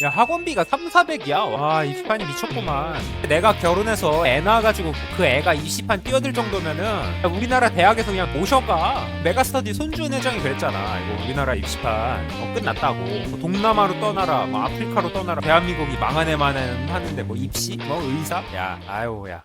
야 학원비가 3, 400이야. 와 입시판이 미쳤구만. 내가 결혼해서 애 낳아가지고 그 애가 입시판 뛰어들 정도면은 야, 우리나라 대학에서 그냥 모셔가. 메가스터디 손주은 회장이 그랬잖아. 이거 우리나라 입시판 어, 끝났다고. 뭐 동남아로 떠나라 뭐 아프리카로 떠나라. 대한민국이 망한 애만은 하는데 뭐 입시? 뭐 의사? 야 아유 야.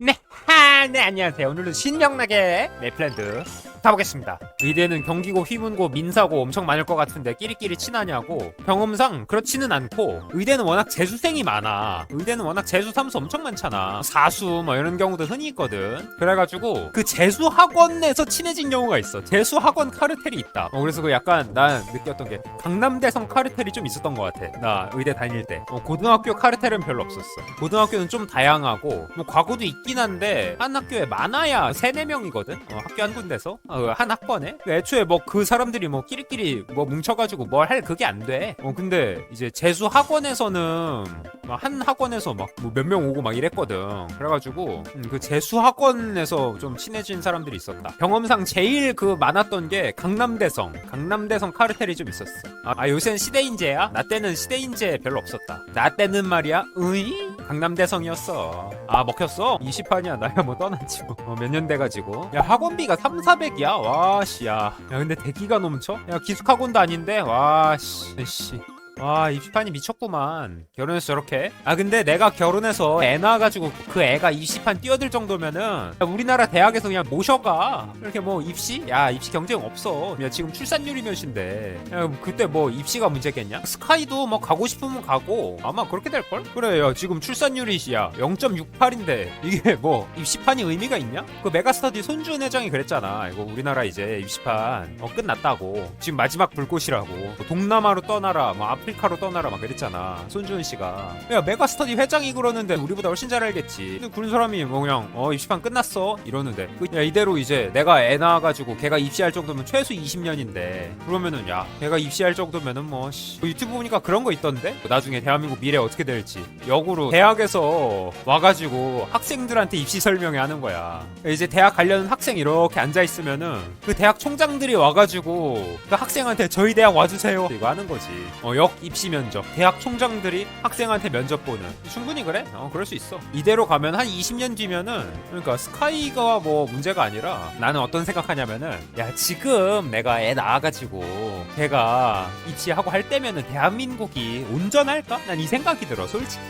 네, 하, 네 안녕하세요. 오늘은 신명나게 맵플랜드 가보겠습니다. 의대는 경기고 휘문고 민사고 엄청 많을 것 같은데 끼리끼리 친하냐고 경험상 그렇지는 않고 의대는 워낙 재수생이 많아. 의대는 워낙 재수 삼수 엄청 많잖아. 사수 뭐 이런 경우도 흔히 있거든. 그래가지고 그 재수 학원에서 친해진 경우가 있어. 재수 학원 카르텔이 있다. 어, 그래서 그 약간 난 느꼈던 게 강남대성 카르텔이 좀 있었던 것 같아. 나 의대 다닐 때. 어, 고등학교 카르텔은 별로 없었어. 고등학교는 좀 다양하고 뭐 과거도 있긴 한데 한 학교에 많아야 세네 명이거든. 어, 학교 한 군데서 어, 한 학번에. 그 애초에 뭐 그 사람들이 뭐 끼리끼리 뭐 뭉쳐가지고 뭘 할 그게 안 돼. 어 근데 이제 재수 학원에서는 막한 학원에서 막뭐몇명 오고 막 이랬거든. 그래가지고 음, 그 재수 학원에서 좀 친해진 사람들이 있었다. 경험상 제일 그 많았던 게 강남대성. 강남대성 카르텔이 좀 있었어. 아, 아 요새는 시대인재야? 나 때는 시대인재 별로 없었다. 나 때는 말이야. 으이? 강남대성이었어. 아 먹혔어? 20판이야. 나야 뭐 떠났지 뭐. 몇년 돼가지고. 야 학원비가 3, 400 이야? 와 씨. 야. 야 근데 대기가 넘쳐? 야 기숙학원도 아닌데? 와 씨. 씨. 와 입시판이 미쳤구만. 결혼해서 저렇게? 아 근데 내가 결혼해서 애 낳아가지고 그 애가 입시판 뛰어들 정도면은 야, 우리나라 대학에서 그냥 모셔가. 이렇게 뭐 입시? 야 입시 경쟁 없어. 야 지금 출산율이 몇인데? 야 그때 뭐 입시가 문제겠냐? 스카이도 뭐 가고 싶으면 가고. 아마 그렇게 될걸? 그래 야 지금 출산율이 야 0.68인데 이게 뭐 입시판이 의미가 있냐? 그 메가스터디 손주은 회장이 그랬잖아. 이거 우리나라 이제 입시판 어 끝났다고. 지금 마지막 불꽃이라고. 뭐 동남아로 떠나라. 뭐 아프리카로 떠나라 막 그랬잖아 손주은 씨가. 야 메가스터디 회장이 그러는데 우리보다 훨씬 잘 알겠지. 근데 그런 사람이 뭐 그냥 어 입시판 끝났어? 이러는데. 그, 야 이대로 이제 내가 애 낳아가지고 걔가 입시할 정도면 최소 20년인데. 그러면은 야 걔가 입시할 정도면은 뭐 씨, 뭐 유튜브 보니까 그런 거 있던데? 뭐 나중에 대한민국 미래 어떻게 될지. 역으로 대학에서 와가지고 학생들한테 입시 설명회 하는 거야. 이제 대학 가려는 학생 이렇게 앉아 있으면은 그 대학 총장들이 와가지고 그 학생한테 저희 대학 와주세요. 이거 하는 거지. 어, 역 입시 면접. 대학 총장들이 학생한테 면접 보는. 충분히 그래? 어 그럴 수 있어. 이대로 가면 한 20년 뒤면은 그러니까 스카이가 뭐 문제가 아니라 나는 어떤 생각하냐면은 야 지금 내가 애 낳아가지고 걔가 입시하고 할 때면은 대한민국이 온전할까? 난 이 생각이 들어 솔직히.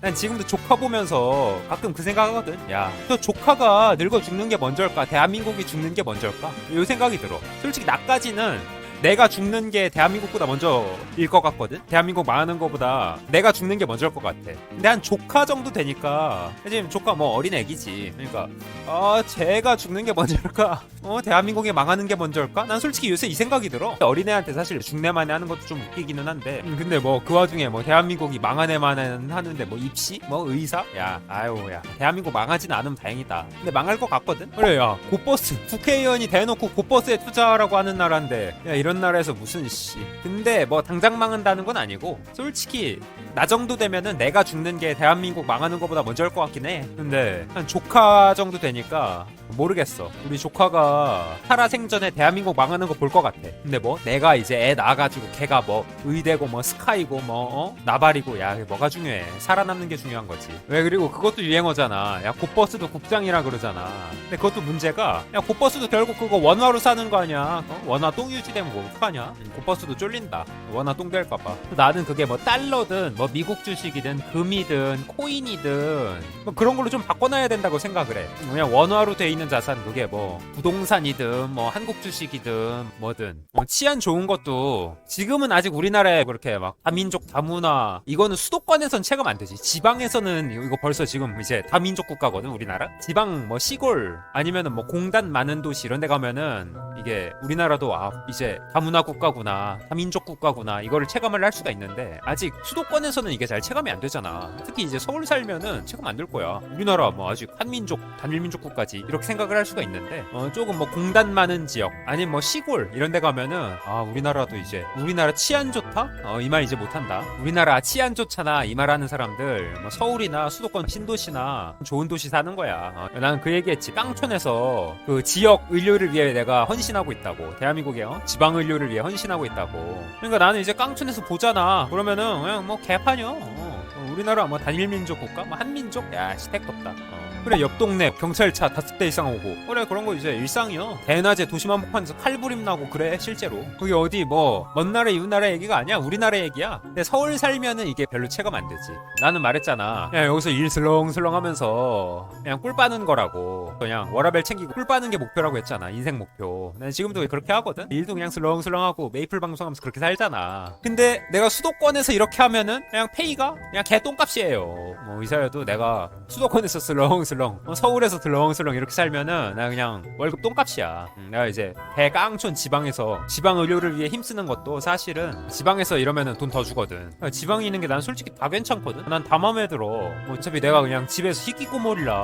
난 지금도 조카 보면서 가끔 그 생각하거든. 야저 조카가 늙어 죽는 게 먼저일까? 대한민국이 죽는 게 먼저일까? 이 생각이 들어. 솔직히 나까지는 내가 죽는 게 대한민국보다 먼저일 것 같거든? 대한민국 망하는 것보다 내가 죽는 게 먼저일 것 같아. 근데 한 조카 정도 되니까, 지금 조카 뭐 어린 애기지. 그러니까, 아, 쟤가 죽는 게 먼저일까? 어, 대한민국이 망하는 게 먼저일까? 난 솔직히 요새 이 생각이 들어. 어린애한테 사실 죽내만에 하는 것도 좀 웃기기는 한데, 음, 근데 뭐 그 와중에 뭐 대한민국이 망한 애만은 하는데 뭐 입시? 뭐 의사? 야, 아유, 야. 대한민국 망하진 않으면 다행이다. 근데 망할 것 같거든? 그래, 야, 고버스. 국회의원이 대놓고 고버스에 투자하라고 하는 나라인데, 야, 이런 나라에서 무슨 씨. 근데 뭐 당장 망한다는 건 아니고 솔직히 나 정도 되면은 내가 죽는 게 대한민국 망하는 것보다 먼저일 것 같긴 해. 근데 한 조카 정도 되니까 모르겠어. 우리 조카가 살아생전에 대한민국 망하는 거 볼 것 같아. 근데 뭐 내가 이제 애 낳아가지고 걔가 뭐 의대고 뭐 스카이고 뭐 어? 나발이고 야 뭐가 중요해. 살아남는 게 중요한 거지. 왜 그리고 그것도 유행어잖아. 야 곧버스도 국장이라 그러잖아. 근데 그것도 문제가 야 곧버스도 결국 그거 원화로 사는 거 아니야. 어? 원화 똥 유지 되면 뭐 어떡하냐. 곧버스도 쫄린다. 원화 똥 될까봐. 나는 그게 뭐 달러든 뭐 미국 주식이든 금이든 코인이든 뭐 그런 걸로 좀 바꿔놔야 된다고 생각을 해. 그냥 원화로 돼 있는 자산 그게 뭐 부동산이든 뭐 한국 주식이든 뭐든 뭐 치안 좋은 것도 지금은 아직 우리나라에 그렇게 막 다민족 다문화 이거는 수도권에선 체감 안 되지. 지방에서는 이거 벌써 지금 이제 다민족 국가거든 우리나라. 지방 뭐 시골 아니면은 뭐 공단 많은 도시 이런 데 가면은 이게 우리나라도 아 이제 다문화 국가구나 다민족 국가구나 이거를 체감을 할 수가 있는데 아직 수도권에서는 이게 잘 체감이 안 되잖아. 특히 이제 서울 살면은 체감 안 될 거야. 우리나라 뭐 아직 한민족 단일민족 국가지 이렇게 생각을 할 수가 있는데 어, 조금 뭐 공단 많은 지역 아니면 뭐 시골 이런 데 가면은 아 우리나라도 이제 우리나라 치안 좋다? 어, 이 말 이제 못한다. 우리나라 치안 좋잖아 이 말 하는 사람들 뭐 서울이나 수도권 신도시나 좋은 도시 사는 거야. 어, 나는 그 얘기했지. 깡촌에서 그 지역 의료를 위해 내가 헌신 하고 있다고 대한민국의 어? 지방 의료를 위해 헌신하고 있다고 그러니까 나는 이제 깡촌에서 보잖아 그러면은 그냥 뭐 개판이요 어. 어, 우리나라 뭐 단일민족 국가? 뭐 한민족? 야 시택 덥다 어. 그래 옆 동네 경찰차 다섯 대 이상 오고. 그래 그런 거 이제 일상이요 대낮에 도심 한복판에서 칼부림 나고 그래 실제로. 그게 어디 뭐 먼 나라 이웃 나라 얘기가 아니야? 우리나라 얘기야? 근데 서울 살면은 이게 별로 체감 안 되지. 나는 말했잖아. 그냥 여기서 일 슬렁슬렁 하면서 그냥 꿀 빠는 거라고. 그냥 워라벨 챙기고 꿀 빠는 게 목표라고 했잖아. 인생 목표. 난 지금도 그렇게 하거든. 일도 그냥 슬렁슬렁 하고 메이플 방송하면서 그렇게 살잖아. 근데 내가 수도권에서 이렇게 하면은 그냥 페이가 그냥 개똥값이에요. 뭐 의사여도 내가 수도권에서 슬렁슬렁 어, 서울에서 슬렁슬렁 이렇게 살면은 나 그냥 월급 똥값이야. 음, 내가 이제 대깡촌 지방에서 지방 의료를 위해 힘쓰는 것도 사실은 지방에서 이러면은 돈 더 주거든. 어, 지방에 있는 게 난 솔직히 다 괜찮거든. 난다 맘에 들어. 뭐 어차피 내가 그냥 집에서 희귀꼬몰이라.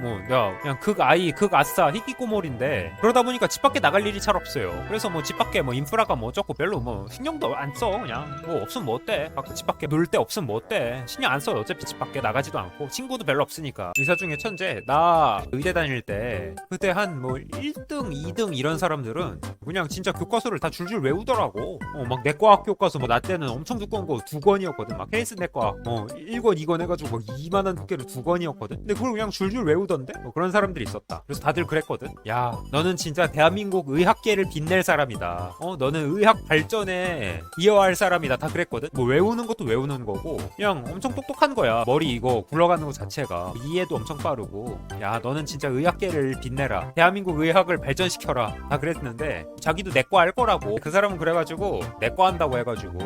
뭐 내가 그냥 극 아이 극 아싸 희귀꼬몰인데 그러다 보니까 집 밖에 나갈 일이 잘 없어요. 그래서 뭐 집 밖에 뭐 인프라가 뭐 어쩌고 별로 뭐 신경도 안 써. 그냥 뭐 없으면 뭐 어때? 밖에 집 밖에 놀 데 없으면 뭐 어때? 신경 안써 어차피 집 밖에 나가지도 않고. 친구도 별로 없으니까. 의사 중에 천재 나 의대 다닐 때 그때 한 뭐 1등 2등 이런 사람들은 그냥 진짜 교과서를 다 줄줄 외우더라고. 어 막 내과학 교과서 뭐 나 때는 엄청 두꺼운 거 두 권이었거든. 막 헬스 내과학 뭐 1권 2권 해가지고 뭐 이만한 두께로 두 권이었거든. 근데 그걸 그냥 줄줄 외우던데? 뭐 그런 사람들이 있었다. 그래서 다들 그랬거든. 야 너는 진짜 대한민국 의학계를 빛낼 사람이다. 어 너는 의학 발전에 기여할 사람이다. 다 그랬거든. 뭐 외우는 것도 외우는 거고 그냥 엄청 똑똑한 거야. 머리 이거 굴러가는 것 자체가. 이해도 엄청 빠르 고 야 너는 진짜 의학계를 빛내라. 대한민국 의학을 발전시켜라. 다 그랬는데 자기도 내과 할 거라고. 그 사람은 그래가지고 내과 한다고 해가지고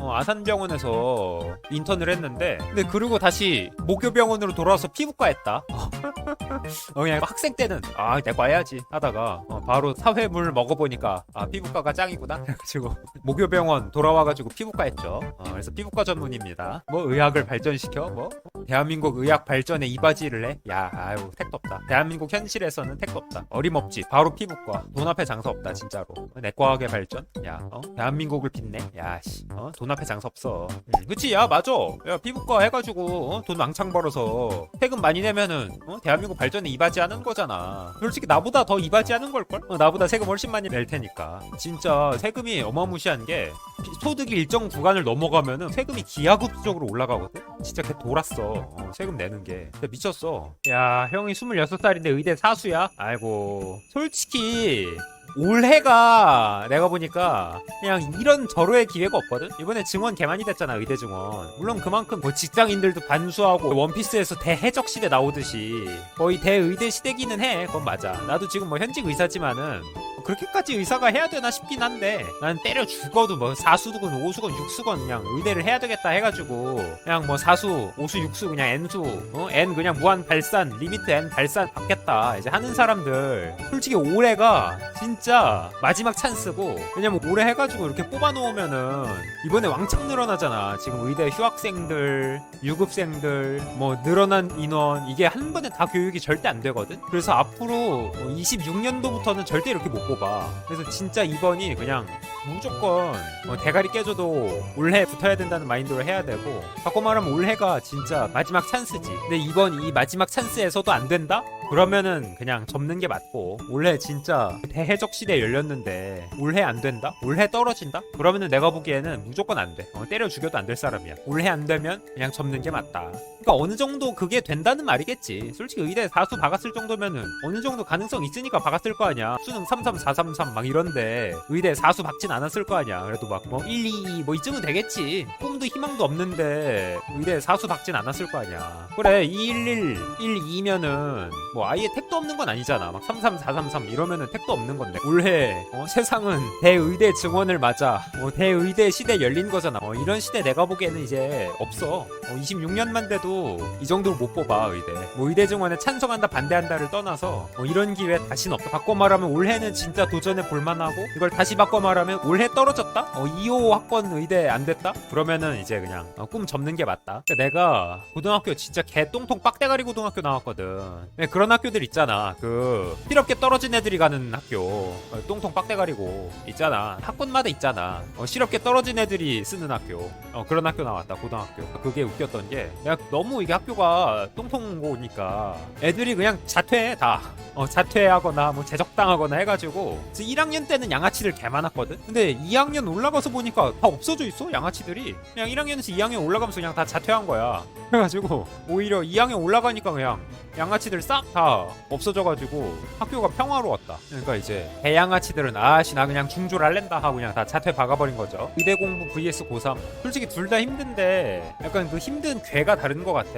어, 아산병원에서 인턴을 했는데 근데 그리고 다시 목요병원으로 돌아와서 피부과 했다. 어, 그냥 학생 때는 아 내과 해야지. 하다가 어, 바로 사회물 먹어보니까 아 피부과가 짱이구나. 그래가지고 목요병원 돌아와가지고 피부과 했죠. 어, 그래서 피부과 전문입니다. 뭐 의학을 발전시켜? 뭐 대한민국 의학 발전에 이바지를 해? 야 아유 택도 없다 대한민국 현실에서는 택도 없다 어림없지 바로 피부과 돈 앞에 장사 없다 진짜로 내과학의 발전? 야 어? 대한민국을 빛내? 야씨 어? 돈 앞에 장사 없어 음, 그치 야 맞아 야 피부과 해가지고 어? 돈 왕창 벌어서 세금 많이 내면은 어? 대한민국 발전에 이바지하는 거잖아 솔직히 나보다 더 이바지하는 걸걸? 어, 나보다 세금 훨씬 많이 낼 테니까 진짜 세금이 어마무시한 게 피- 소득이 일정 구간을 넘어가면은 세금이 기하급수적으로 올라가거든? 진짜 걔 돌았어. 어, 세금 내는 게. 진짜 미쳤어. 야 형이 26살인데 의대 사수야? 아이고. 솔직히 올해가 내가 보니까 그냥 이런 절호의 기회가 없거든? 이번에 증원 개만이 됐잖아 의대 증원. 물론 그만큼 뭐 직장인들도 반수하고 원피스에서 대해적 시대 나오듯이 거의 대의대 시대기는 해. 그건 맞아. 나도 지금 뭐 현직 의사지만은 뭐 그렇게까지 의사가 해야 되나 싶긴 한데 난 때려 죽어도 뭐 사수건 오수건 육수건 그냥 의대를 해야 되겠다 해가지고 그냥 뭐 사수 오수 육수 그냥 n수 어? n 그냥 무한 발산 리미트 n 발산 받겠다 이제 하는 사람들. 솔직히 올해가 진짜 마지막 찬스고. 왜냐면 올해 해가지고 이렇게 뽑아놓으면은 이번에 왕창 늘어나잖아. 지금 의대 휴학생들 유급생들 뭐 늘어난 인원 이게 한 번에 다 교육이 절대 안 되거든? 그래서 앞으로 26년도부터는 절대 이렇게 못 뽑아. 그래서 진짜 이번이 그냥 무조건 어, 대가리 깨져도 올해 붙어야 된다는 마인드로 해야 되고 바꿔 말하면 올해가 진짜 마지막 찬스지 근데 이번 이 마지막 찬스에서도 안 된다? 그러면은 그냥 접는 게 맞고 올해 진짜 대해적 시대 열렸는데 올해 안 된다? 올해 떨어진다? 그러면은 내가 보기에는 무조건 안 돼. 어, 때려 죽여도 안 될 사람이야. 올해 안 되면 그냥 접는 게 맞다. 그러니까 어느 정도 그게 된다는 말이겠지. 솔직히 의대 사수 박았을 정도면은 어느 정도 가능성 있으니까 박았을 거 아니야. 수능 33433 막 이런데 의대 사수 박진 않았을 거 아니야. 그래도 막 뭐 122 뭐 이쯤은 되겠지. 꿈도 희망도 없는데 의대 사수 박진 않았을 거 아니야. 그래 211 12면은 뭐 아예 택도 없는 건 아니잖아. 막 33433 이러면은 택도 없는 건데 올해 어, 세상은 대의대 증원을 맞아 어, 대의대 시대 열린 거잖아. 어, 이런 시대 내가 보기에는 이제 없어. 어, 26년만 돼도 이 정도로 못 뽑아 의대. 뭐 의대 증원에 찬성한다 반대한다를 떠나서 어, 이런 기회 다시는 없다. 바꿔 말하면 올해는 진짜 도전해 볼만하고 이걸 다시 바꿔 말하면 올해 떨어졌다? 어 2호 학번 의대 안 됐다? 그러면은 이제 그냥 어, 꿈 접는 게 맞다. 내가 고등학교 진짜 개똥통 빡대가리 고등학교 나왔거든. 네, 그런 학교들 있잖아. 그 필요없게 떨어진 애들이 가는 학교. 어, 똥통 빡대가리고 있잖아. 학군마다 있잖아. 어, 실없게 떨어진 애들이 쓰는 학교. 어, 그런 학교 나왔다. 고등학교. 그게 웃겼던 게 내가 너무 이게 학교가 똥통고니까 애들이 그냥 자퇴해 다. 어, 자퇴하거나 뭐 제적당하거나 해가지고 1학년 때는 양아치들 개 많았거든. 근데 2학년 올라가서 보니까 다 없어져 있어 양아치들이. 그냥 1학년에서 2학년 올라가면서 그냥 다 자퇴한 거야. 그래가지고 오히려 2학년 올라가니까 그냥 양아치들 싹 다 없어져가지고 학교가 평화로웠다. 그러니까 이제 대양아치들은 아씨 나 그냥 중졸 할랜다 하고 그냥 다 자퇴 박아버린 거죠. 의대 공부 vs 고3 솔직히 둘 다 힘든데 약간 그 힘든 괴가 다른 것 같아.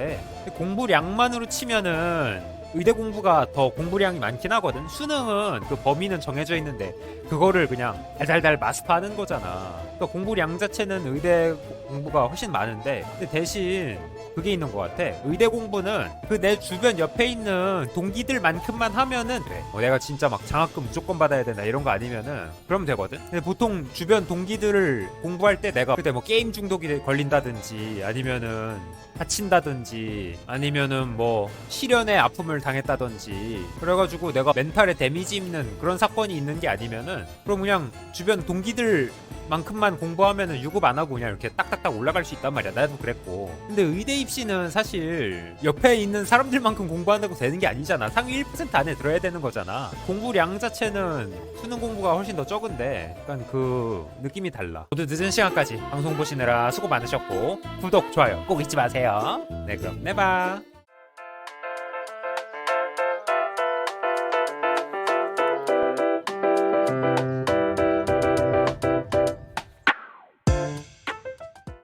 공부량만으로 치면은 의대 공부가 더 공부량이 많긴 하거든. 수능은 그 범위는 정해져 있는데 그거를 그냥 달달달 마스터하는 거잖아. 그러니까 공부량 자체는 의대 공부가 훨씬 많은데 근데 대신 그게 있는 것 같아. 의대 공부는 그 내 주변 옆에 있는 동기들만큼만 하면은 돼. 어, 내가 진짜 막 장학금 무조건 받아야 되나 이런 거 아니면은 그럼 되거든. 근데 보통 주변 동기들을 공부할 때 내가 그때 뭐 게임 중독이 걸린다든지 아니면은 다친다든지 아니면은 뭐 실연의 아픔을 당했다든지 그래가지고 내가 멘탈에 데미지 입는 그런 사건이 있는 게 아니면은 그럼 그냥 주변 동기들 만큼만 공부하면은 유급 안 하고 그냥 이렇게 딱딱딱 올라갈 수 있단 말이야. 나도 그랬고. 근데 의대 입시는 사실 옆에 있는 사람들만큼 공부한다고 되는 게 아니잖아. 상위 1% 안에 들어야 되는 거잖아. 공부량 자체는 수능 공부가 훨씬 더 적은데 약간 그 느낌이 달라. 모두 늦은 시간까지 방송 보시느라 수고 많으셨고 구독, 좋아요 꼭 잊지 마세 요. 네, 그럼 내봐.